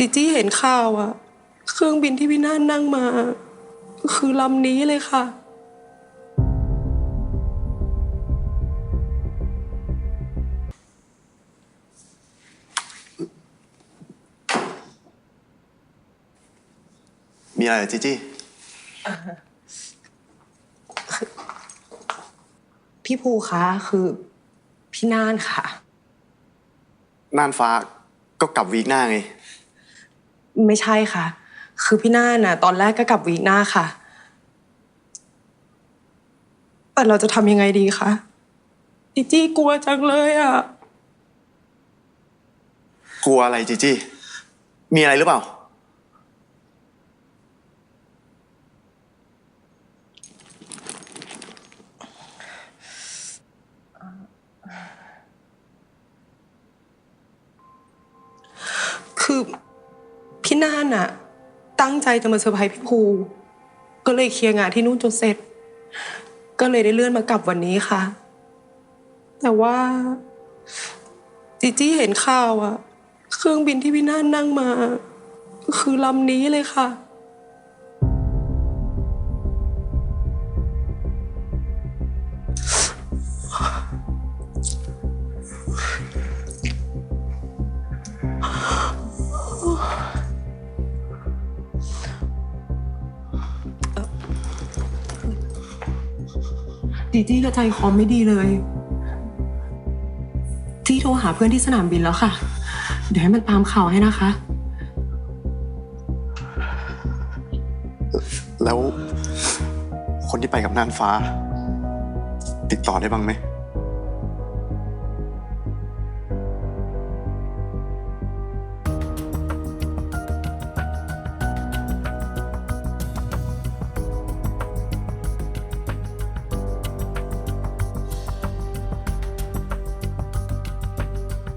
จีจี้เห็นข่าวอะเครื่องบินที่พี่น่านนั่งมา คือลำนี้เลยค่ะ มีอะไรเหรอจีจี้พี่ภูคะคือพี่น่านค่ะ น่านฟ้าก็กลับวีคหน้าไง ไม่ใช่ค่ะ คือพี่น่านน่ะ ตอนแรกก็กลับวีคหน้าค่ะ แต่เราจะทำยังไงดีคะจีจี้กลัวจังเลยอะกลัวอะไรจีจี้ มีอะไรหรือเปล่า คือ พี่น่านน่ะตั้งใจจะมาเซอร์ไพรส์พี่ภู ก็เลยเคลียร์งานที่นู่นจนเสร็จ ก็เลยได้เลื่อนมากลับวันนี้ค่ะ แต่ว่าจีจี้เห็นข่าวอะเครื่องบินที่พี่น่านนั่งมา คือลำนี้เลยค่ะ จีจี้ก็ใจคอไม่ดีเลยจี้โทรหาเพื่อนที่สนามบินแล้วค่ะ เดี๋ยวให้มันตามข่าวให้นะคะ แล้วคนที่ไปกับน่านฟ้า ติดต่อได้บ้างไหม